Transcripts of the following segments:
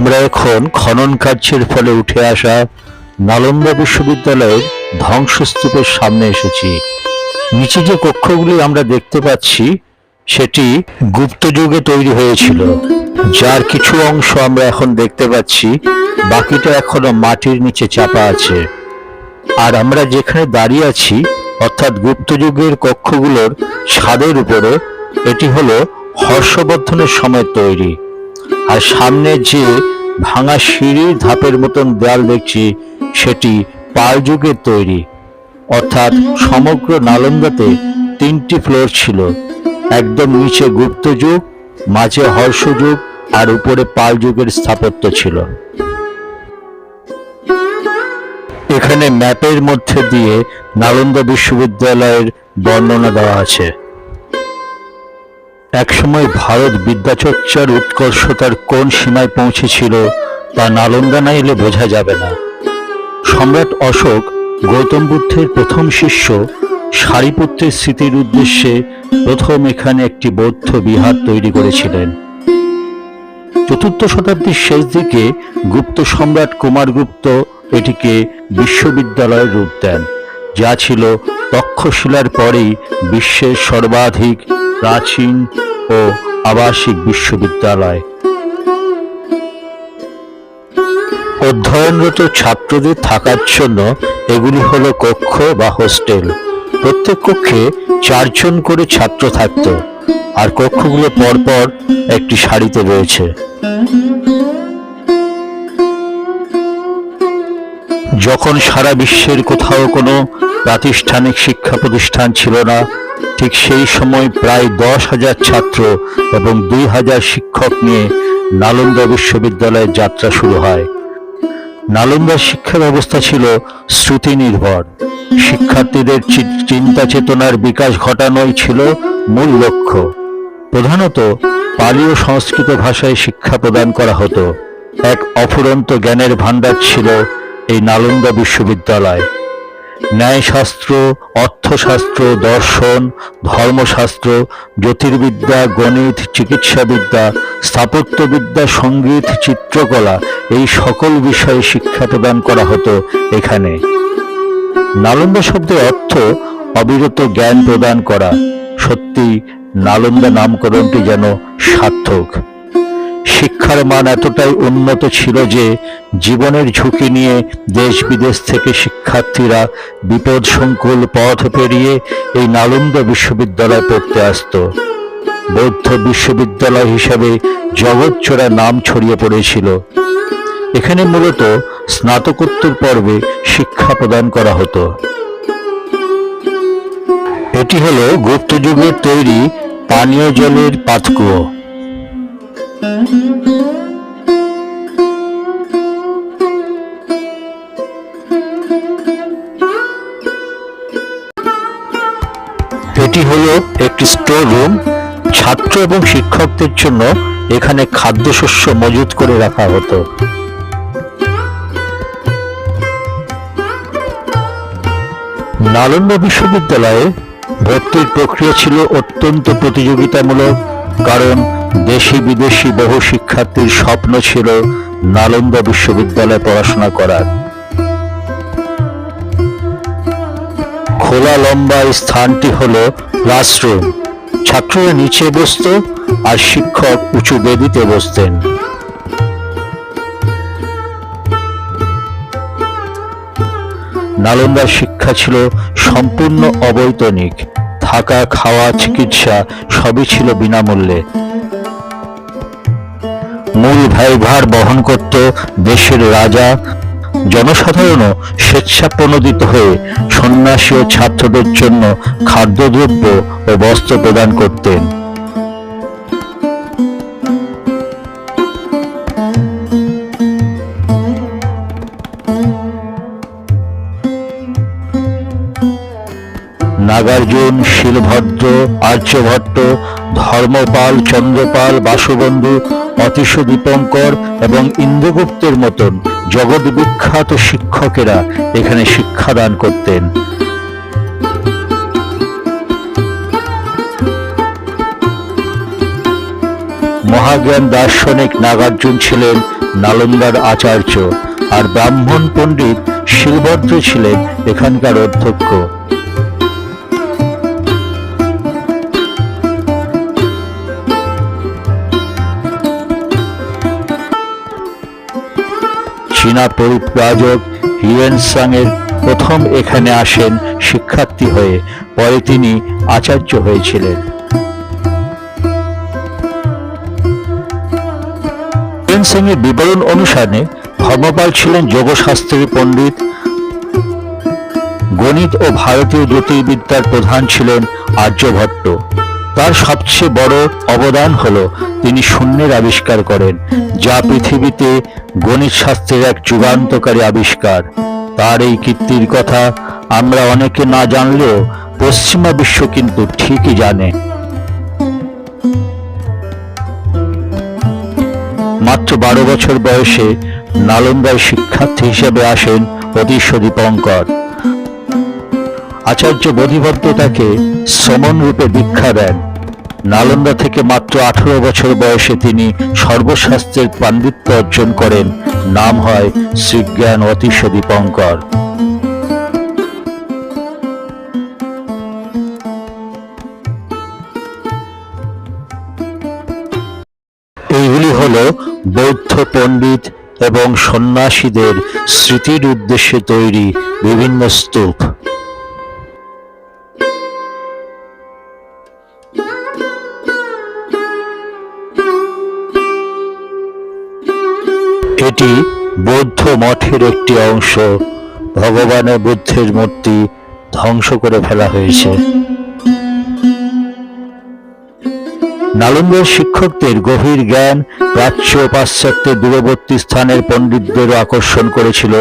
আমরা এখন খনন কার্যের ফলে উঠে আসা নালন্দা বিশ্ববিদ্যালয়ের ধ্বংসস্তূপের সামনে এসেছি। নিচে যে কক্ষগুলি আমরা দেখতে পাচ্ছি, সেটি গুপ্ত যুগে তৈরি হয়েছিল। যার কিছু অংশ আমরা এখন দেখতে পাচ্ছি, বাকিটা এখনও মাটির নিচে চাপা আছে। আর আমরা যেখানে দাঁড়িয়ে আছি, অর্থাৎ গুপ্ত যুগের কক্ষগুলোর ছাদের উপরে, এটি হলো হর্ষবর্ধনের সময় তৈরি। আর সামনে যে ভাঙা সিঁড়ির ধাপের মতন দেয়াল দেখছি, সেটি পাল যুগের তৈরি। অর্থাৎ সমগ্র নালন্দাতে তিনটি ফ্লোর ছিল। একদম নিচে গুপ্ত যুগ, মাঝে হর্ষ যুগ, আর উপরে পাল যুগের স্থাপত্য ছিল। এখানে ম্যাপের মধ্যে দিয়ে নালন্দা বিশ্ববিদ্যালয়ের বর্ণনা দেওয়া আছে। একসময় ভারত বিদ্যাচর্চার উৎকর্ষতার কোন সীমায় পৌঁছেছিল তা নালন্দা না এলে বোঝা যাবে না। সম্রাট অশোক গৌতম বুদ্ধের প্রথম শিষ্য সারিপুত্রের স্মৃতির উদ্দেশ্যে প্রথম এখানে একটি বৌদ্ধ বিহার তৈরি করেছিলেন। চতুর্থ শতাব্দীর শেষ দিকে গুপ্ত সম্রাট কুমারগুপ্ত এটিকে বিশ্ববিদ্যালয়ের রূপ দেন, যা ছিল তক্ষশিলার পরেই বিশ্বের সর্বাধিক প্রাচীন ও আবাসিক বিশ্ববিদ্যালয়। অধ্যয়নরত ছাত্রদের থাকার জন্য এগুলি হলো কক্ষ বা হোস্টেল। প্রত্যেক কক্ষে চারজন করে ছাত্র থাকত, আর কক্ষগুলো পরপর একটি সারিতে রয়েছে। যখন সারা বিশ্বের কোথাও কোনো প্রাতিষ্ঠানিক শিক্ষা প্রতিষ্ঠান ছিল না ঠিক সেই সময় প্রায় দশ হাজার ছাত্র এবং দুই হাজার শিক্ষক নিয়ে নালন্দা বিশ্ববিদ্যালয়ের যাত্রা শুরু হয়। নালন্দার শিক্ষা ব্যবস্থা ছিল শ্রুতি নির্ভর শিক্ষার্থীদের চিন্তা চেতনার বিকাশ ঘটানোই ছিল মূল লক্ষ্য। প্রধানত পালি ও সংস্কৃত ভাষায় শিক্ষা প্রদান করা হতো। এক অফুরন্ত জ্ঞানের ভাণ্ডার ছিল এই নালন্দা বিশ্ববিদ্যালয়। ন্যায়শাস্ত্র, অর্থশাস্ত্র, দর্শন, ধর্মশাস্ত্র, জ্যোতির্বিদ্যা, গণিত, চিকিৎসাবিদ্যা, স্থাপত্যবিদ্যা, সংগীত, চিত্রকলা, এই সকল বিষয়ে শিক্ষা প্রদান করা হতো এখানে। নালন্দা শব্দের অর্থ অবিরত জ্ঞান প্রদান করা। সত্যি নালন্দা নামকরণটি যেন সার্থক। শিক্ষার মান এতটাই উন্নত ছিল যে জীবনের ঝুঁকি নিয়ে দেশ বিদেশ থেকে শিক্ষার্থীরা বিপদ সংকুল পথ পেরিয়ে এই নালন্দা বিশ্ববিদ্যালয়ে পড়তে আসতো। বৌদ্ধ বিশ্ববিদ্যালয় হিসাবে জগৎচোরা নাম ছড়িয়ে পড়েছিল। এখানে মূলত স্নাতকোত্তর পর্বে শিক্ষা প্রদান করা হতো। এটি হলো গুপ্ত যুগের তৈরি পানীয় জলের পাতকুয়ো। এটি হলো একটি স্টোর রুম ছাত্র এবং শিক্ষকদের জন্য এখানে খাদ্যশস্য মজুত করে রাখা হতো। নালন্দা বিশ্ববিদ্যালয়ে ভর্তির প্রক্রিয়া ছিল অত্যন্ত প্রতিযোগিতামূলক, কারণ দেশি বিদেশি বহু শিক্ষার্থীর স্বপ্ন ছিল নালন্দা বিশ্ববিদ্যালয়ে পড়াশোনা করার। খোলা লম্বা স্থানটি হলো ক্লাসরুম। ছাত্ররা নিচে বসত আর শিক্ষক উঁচু বেদিতে বসতেন। নালন্দার শিক্ষা ছিল সম্পূর্ণ অবৈতনিক। থাকা, খাওয়া, চিকিৎসা সবই ছিল বিনামূল্যে। মূল ভাইভার বহন করত দেশের রাজা। জনসাধারণও স্বেচ্ছাপ্রণোদিত হয়ে সন্ন্যাসী ও ছাত্রদের জন্য খাদ্যদ্রব্য ও বস্ত্র প্রদান করতেন। নাগার্জুন, শিলভদ্র, আর্যভট্ট, ধর্মপাল, চন্দ্রপাল, বাসুবন্ধু, অতীশ দীপঙ্কর এবং ইন্দ্রগুপ্তের মতন জগৎ বিখ্যাত শিক্ষকেরা এখানে শিক্ষাদান করতেন। মহাজ্ঞান দার্শনিক নাগার্জুন ছিলেন নালন্দার আচার্য আর ব্রাহ্মণ পণ্ডিত শিলভদ্র ছিলেন এখানকার অধ্যক্ষ। চীনা পরিব্রাজক হিউয়েন সাংয়ের প্রথম এখানে আসেন শিক্ষার্থী হয়ে। পরে তিনি আচার্য হয়েছিলেন। হিউয়েন সাংয়ের বিবরণ অনুসারে ধর্মপাল ছিলেন যোগশাস্ত্রের পণ্ডিত। গণিত ও ভারতীয় জ্যোতির্বিদ্যার প্রধান ছিলেন আর্যভট্ট। তার সবচেয়ে বড় অবদান হলো তিনি শূন্যের আবিষ্কার করেন, যা পৃথিবীতে গণিত শাস্ত্রের এক যুগান্তকারী আবিষ্কার। তার এই কীর্তির কথা আমরা অনেকে না জানলেও পশ্চিমা বিশ্ব কিন্তু ঠিকই জানে। মাত্র বারো বছর বয়সে নালন্দায় শিক্ষার্থী হিসেবে আসেন অতীশ্য দীপঙ্কর আচার্য বোধিভদ্র তাকে শ্রমণ রূপে দীক্ষা দেন। নালন্দা থেকে মাত্র আঠারো বছর বয়সে তিনি সর্বশাস্ত্রের পাণ্ডিত্য অর্জন করেন। নাম হয় শ্রীজ্ঞান অতীশ দীপঙ্কর। এইগুলি হল বৌদ্ধ পণ্ডিত এবং সন্ন্যাসীদের স্মৃতির উদ্দেশ্যে তৈরি বিভিন্ন স্তূপ। এটি বৌদ্ধ মঠের একটি অংশ। ভগবানের বুদ্ধের মূর্তি ধ্বংস করে ফেলা হয়েছে। নালন্দার শিক্ষকদের গভীর জ্ঞান প্রাচ্য ও পাশ্চাত্যের দূরবর্তী স্থানের পণ্ডিতদেরও আকর্ষণ করেছিল।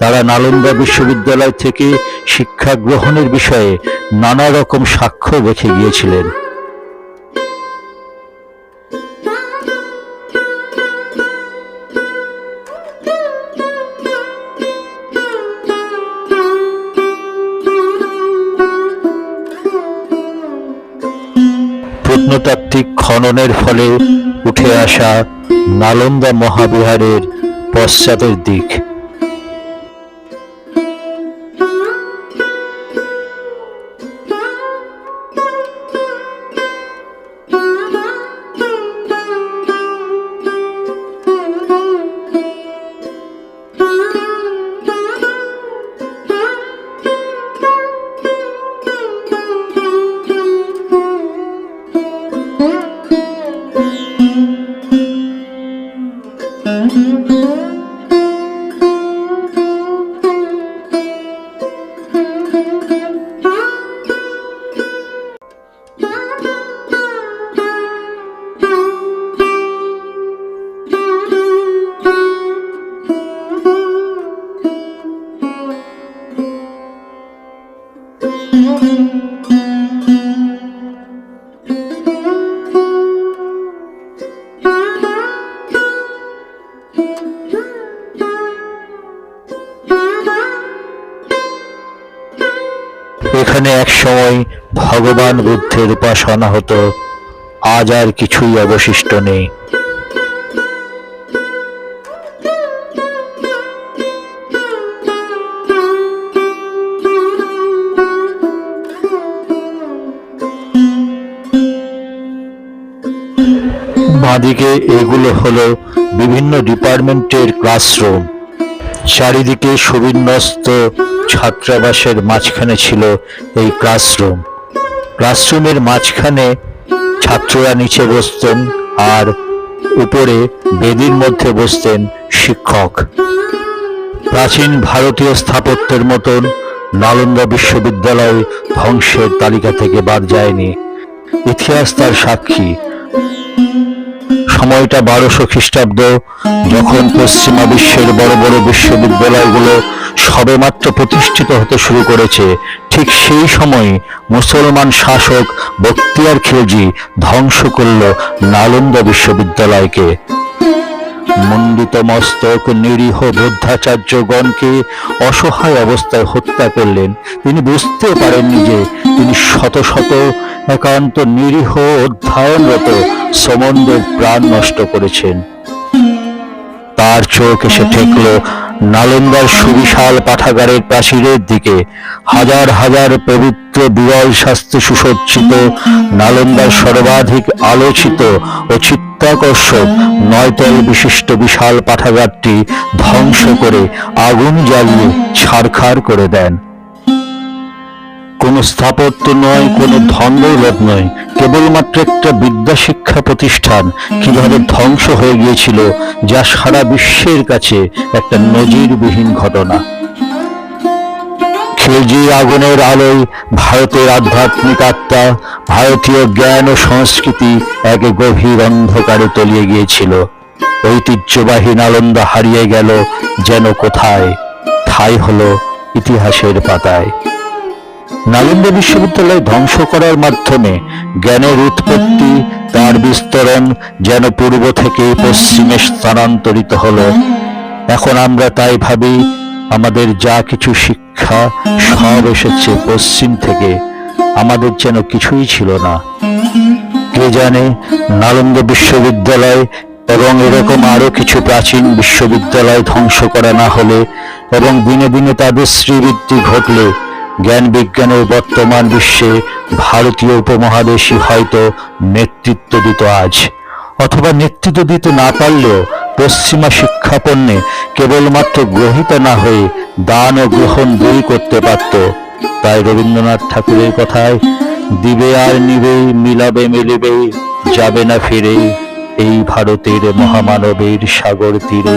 তারা নালন্দা বিশ্ববিদ্যালয় থেকে শিক্ষা গ্রহণের বিষয়ে নানা রকম সাক্ষ্য রেখে গিয়েছিলেন। প্রত্নতাত্ত্বিক খননের ফলে উঠে আসা নালন্দা মহাবিহারের পশ্চাতের দিক। এখানে এক সময় ভগবান বুদ্ধের উপাসনা হতো, আজ আর কিছুই অবশিষ্ট নেই। বাঁদিকে এগুলো হলো বিভিন্ন ডিপার্টমেন্টের ক্লাসরুম। চারিদিকে সুবিন্যস্ত ছাত্রাবাসের মাঝখানে ছিল এই ক্লাসরুম। ক্লাসরুমের মাঝখানে ছাত্ররা নিচে বসতেন আর উপরে বেদির মধ্যে বসতেন শিক্ষক। প্রাচীন ভারতীয় স্থাপত্যের মতন নালন্দা বিশ্ববিদ্যালয় ধ্বংসের তালিকা থেকে বাদ যায়নি। ইতিহাস তার সাক্ষী। সময়টা বারোশো খ্রিস্টাব্দ, যখন পশ্চিমা বিশ্বের বড় বড় বিশ্ববিদ্যালয়গুলো সবেমাত্র প্রতিষ্ঠিত হতে শুরু করেছে, ঠিক সেই সময় মুসলমান শাসক বক্তিয়ার খিলজি ধ্বংস করল নালন্দা বিশ্ববিদ্যালয়কে। মণ্ডিত মস্তক নিরীহ বৌদ্ধাচার্যগণকে অসহায় অবস্থায় হত্যা করলেন। তিনি বুঝতে পারেননি যে তিনি শত শত একান্ত নিরীহ অধ্যয়নরত সমন্দের প্রাণ নষ্ট করেছেন। তার চোখ এসে ঠেকলো নালন্দার সুবিশাল পাঠাগারের প্রাচীরের দিকে। হাজার হাজার পবিত্র বিরল শাস্ত্রে সুসজ্জিত নালন্দার সর্বাধিক আলোচিত ও চিত্তাকর্ষক নয়তল বিশিষ্ট বিশাল পাঠাগারটি ধ্বংস করে আগুন জ্বালিয়ে ছারখার করে দেন। কোনো স্থাপত্য নয়, কোনো ধনদৌলত নয়। কেবলমাত্র একটা বিদ্যা শিক্ষা প্রতিষ্ঠান, কীভাবে ধ্বংস হয়ে গিয়েছিল, যা সারা বিশ্বের কাছে একটা নজিরবিহীন ঘটনা। খেজি আগুনের আলোয় ভারতের আধ্যাত্মিক আত্মা, ভারতীয় জ্ঞান ও সংস্কৃতি এক গভীর অন্ধকারে তলিয়ে গিয়েছিল। ঐতিহ্যবাহী নালন্দা হারিয়ে গেল যেন কোথায় ঠাই হলো ইতিহাসের পাতায়। নালন্দা বিশ্ববিদ্যালয় ধ্বংস করার মাধ্যমে জ্ঞানের উৎপত্তি তার বিস্তরণ যেন পূর্ব থেকে পশ্চিমে স্থানান্তরিত হলো। এখন আমরা তাই ভাবি, আমাদের যা কিছু শিক্ষা সব এসেছে পশ্চিম থেকে, আমাদের যেন কিছুই ছিল না। কে জানে নালন্দা বিশ্ববিদ্যালয় এবং এরকম আরও কিছু প্রাচীন বিশ্ববিদ্যালয় ধ্বংস করা না হলে এবং দিনে দিনে তাদের শ্রীবৃদ্ধি ঘটলে জ্ঞান বিজ্ঞানের বর্তমান বিশ্বে ভারতীয় উপমহাদেশই হয়তো নেতৃত্ব দিত আজ। অথবা নেতৃত্ব দিতে না পারলেও পশ্চিমা শিক্ষাপণ্যে কেবলমাত্র গ্রহিত না হয়ে দান ও গ্রহণ দুই করতে পারত। তাই রবীন্দ্রনাথ ঠাকুরের কথায়, দিবে আর নিবে, মিলাবে মিলিবে, যাবে না ফিরে এই ভারতের মহামানবের সাগর তীরে।